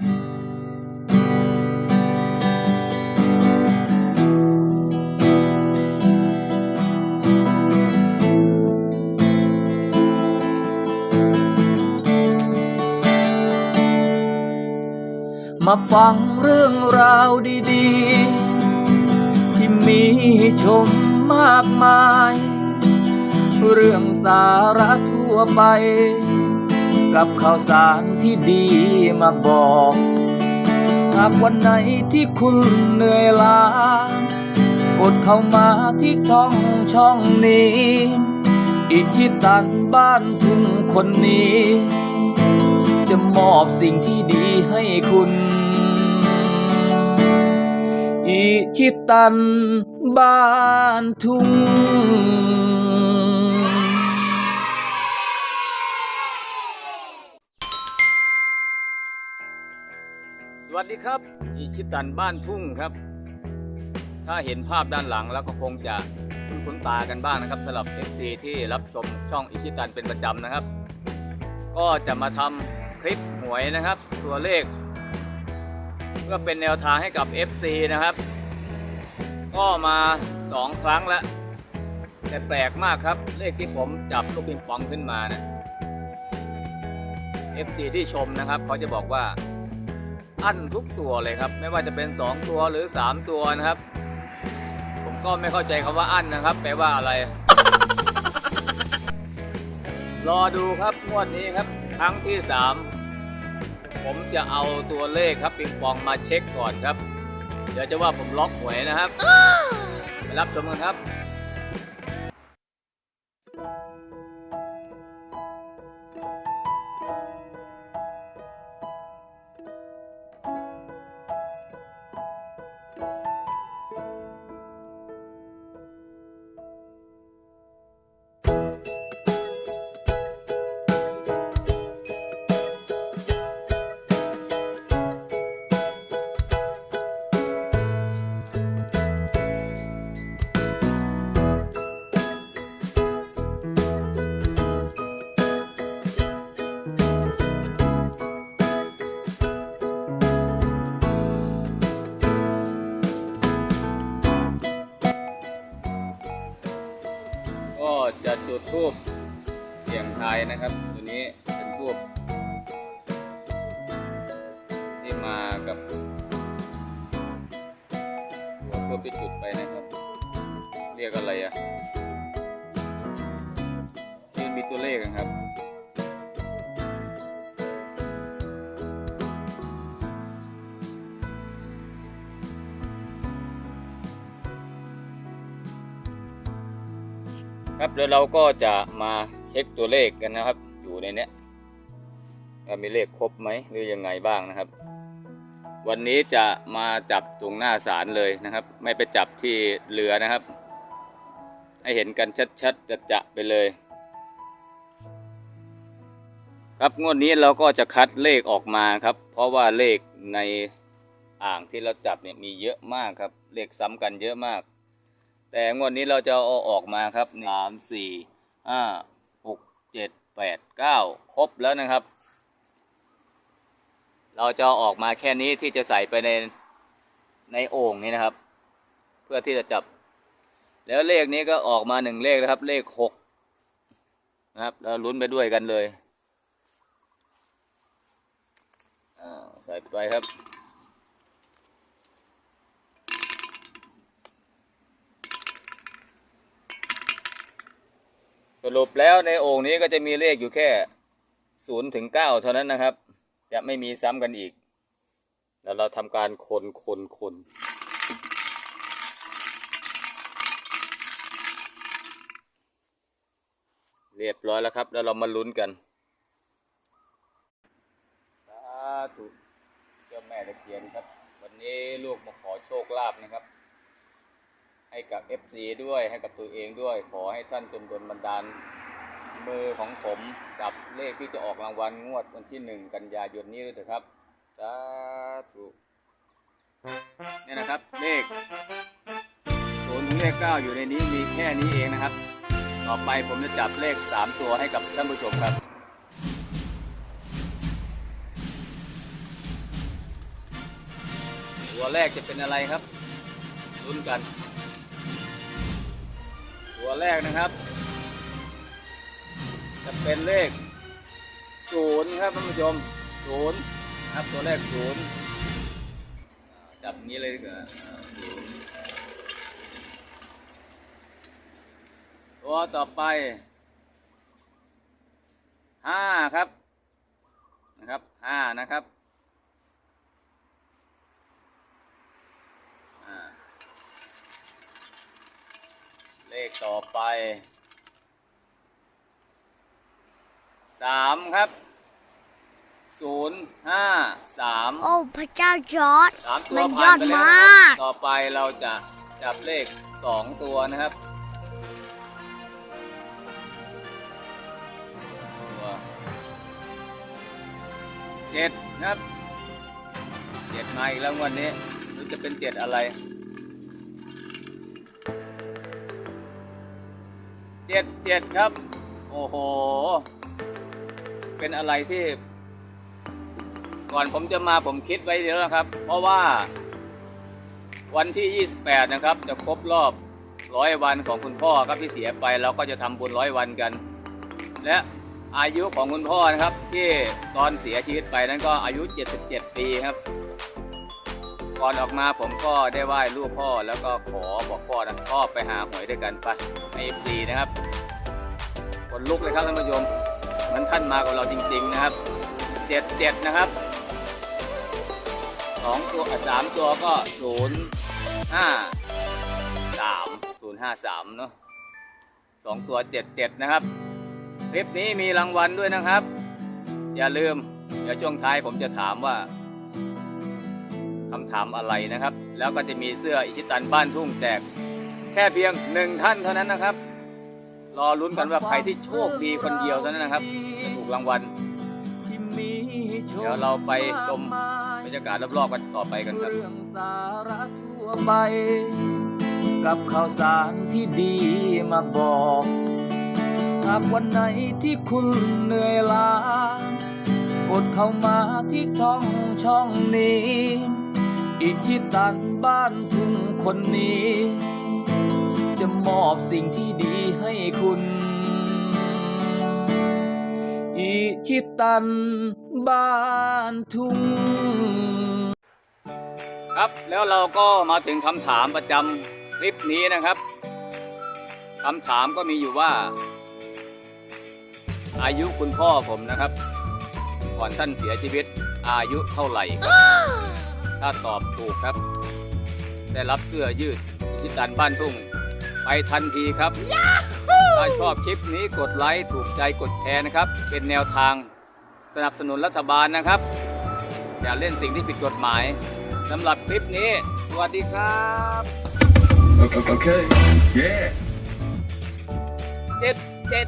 มาฟังเรื่องราวดีๆ ที่มีชมมากมาย เรื่องสาระทั่วไป กับข่าวสารที่ดีมาบอก หากวันไหนที่คุณเหนื่อยล้ากดเข้ามาที่ช่องช่องนี้ อิชิตันบ้านทุ่งคนนี้ จะมอบสิ่งที่ดีให้คุณ อิชิตันบ้านทุ่ง ดีครับอิชิตันบ้านทุ่งครับ ถ้าเห็นภาพด้านหลังแล้วก็คงจะคุ้นคุ้นตากันบ้างนะครับสำหรับ FC ที่รับชมช่องอิชิตันเป็นประจำนะครับ ก็จะมาทำคลิปหวยนะครับ ตัวเลข เพื่อเป็นแนวทางให้กับ FC นะครับ ก็มา 2 ครั้งแล้ว แต่แปลกมากครับ เลขที่ผมจับลูกปิงปองขึ้นมานะ FC ที่ชมนะครับ เขาจะบอกว่า อั้นทุกตัวเลยครับ ไม่ว่าจะเป็น 2 ตัวหรือ 3 ตัวนะครับ ผมก็ไม่เข้าใจคำว่าอั้นนะครับแปลว่าอะไร รอดูครับงวดนี้ครับครั้งที่ 3 ผมจะเอาตัวเลขครับปิงปองมาเช็คก่อนครับ เดี๋ยวจะว่าผมล็อกหวยนะครับไปรับชมกันครับ นะครับ ตัวนี้เป็นทูบที่มากับหัวทูบที่จุดไปนะครับ เรียกอะไรอะ่ะที่มีตัวเลขนะครับครับแล้วเราก็จะมา เช็คตัวเลขกันนะครับ อยู่ในเนี้ยว่ามีเลขครบไหมหรือยังไงบ้างนะครับ วันนี้จะมาจับตรงหน้าศาลเลยนะครับ ไม่ไปจับที่เรือนะครับ ให้เห็นกันชัดๆจะจะไปเลย ครับงวดนี้เราก็จะคัดเลขออกมาครับ เพราะว่าเลขในอ่างที่เราจับเนี่ยมีเยอะมากครับ เลขซ้ำกันเยอะมาก แต่งวดนี้เราจะเอาออกมาครับสามสี่ห้า แปดเก้าครบแล้วนะครับ เราจะออกมาแค่นี้ที่จะใส่ไปในในโอ่งนี้นะครับ เพื่อที่จะจับ แล้วเลขนี้ก็ออกมาหนึ่งเลขนะครับ เลขหกนะครับเราลุ้นไปด้วยกันเลยใส่ไปครับ รุปแล้วในโอ่งนี้ก็จะมีเลขอยู่แค่ศูนย์ถึงเก้าเท่านั้นนะครับ จะไม่มีซ้ำกันอีก แล้วเราทำการคนคนคนเรียบร้อยแล้วครับ แล้วเรามาลุ้นกันสาธุเจ้าแม่ตะเคียนครับ วันนี้ลูกมาขอโชคลาภนะครับ กับ FC ด้วยให้กับตัวเองด้วย ขอให้ท่านจงดลบันดาลมือของผมกับเลขที่จะออกรางวัลงวดวันที่หนึ่งกันยายนนี้ด้วยเถอะครับสาธุเนี่ยนะครับเลขศูนย์ถึงเลขเก้าอยู่ในนี้มีแค่นี้เองนะครับ ต่อไปผมจะจับเลขสามตัวให้กับท่านผู้ชมครับตัวแรกจะเป็นอะไรครับลุ้นกัน แรกนะครับ จะเป็นเลขศูนย์ครับท่านผู้ชมศูนย์ครับตัวแรกศูนย์จับงนี้เลยดีกว่าอ่าศูนตัวต่อไปห้าครับนะครับห้านะครับอ่า เลขต่อไปสามครับศูนย์ห้าสามโอ้พระเจ้าจอร์ดสามตัวมันยผ่าอนดไปแล้วมนะคารับกต่อไปเราจะจับเลขสองตัวนะครับตัวเจ็ดนะครับเจ็ดมาอีกแล้วงวันนี้รู้จะเป็นเจ็ดอะไร เจ็ดเจ็ดครับ โอ้โห เป็นอะไรที่ ก่อนผมจะมาผมคิดไว้เดี๋ยวนะครับ เพราะว่า วันที่ 28 นะครับ จะครบรอบร้อยวันของคุณพ่อครับที่เสียไปเราก็จะทำบุญร้อยวันกัน และอายุของคุณพ่อนะครับ ที่ตอนเสียชีวิตไปนั้นก็อายุ 77 ปีครับ ก่อนออกมาผมก็ได้ไหว้รูปพ่อแล้วก็ขอบอกพ่อนะพ่อไปหาหวยด้วยกันไปในเอฟซีนะครับคนลุกเลยครับท่านผู้ชมมือนท่านมากับเราจริง ๆนะครับ77นะครับสองตัวอะสามตัวก็ศูนย์ห้าสามศูนย์ห้าสามเนาะสองตัวเจ็ดเจ็ดนะครับ คลิปนี้มีรางวัลด้วยนะครับ อย่าลืมเดี๋ยวช่วงท้ายผมจะถามว่า ถามอะไรนะครับ แล้วก็จะมีเสื้ออิชิตันบ้านทุ่งแจก แค่เพียงหนึ่งท่านเท่านั้นนะครับ รอลุ้นกันว่าใครที่โชคดีคนเดียวเท่านั้นนะครับจะถูกรางวัลเดี๋ยวเราไปชมบรรยากาศรอบๆกันต่อไปกันครับเรื่องสาระทั่วไป กับข่าวสารที่ดีมาบอกหากวันไหนที่คุณเหนื่อยล้ากดเข้ามาที่ช่องช่องนี้ อิทิตันบ้านทุ่งคนนี้ จะมอบสิ่งที่ดีให้คุณ อิชิตันบ้านทุ่ง ครับแล้วเราก็มาถึงคำถามประจำคลิปนี้นะครับคำถามก็มีอยู่ว่า อายุคุณพ่อผมนะครับ ก่อนท่านเสียชีวิตอายุเท่าไหร่ครับ ถ้าตอบถูกครับ ได้รับเสื้อยืดอิชิตันบ้านทุ่ง ไปทันทีครับ ถ้าชอบคลิปนี้กดไลค์ถูกใจกดแชร์นะครับ เป็นแนวทางสนับสนุนรัฐบาลนะครับ อย่าเล่นสิ่งที่ผิดกฎหมายสำหรับคลิปนี้ สวัสดีครับ Okay. okay. Yeah. เจ็ดเจ็ด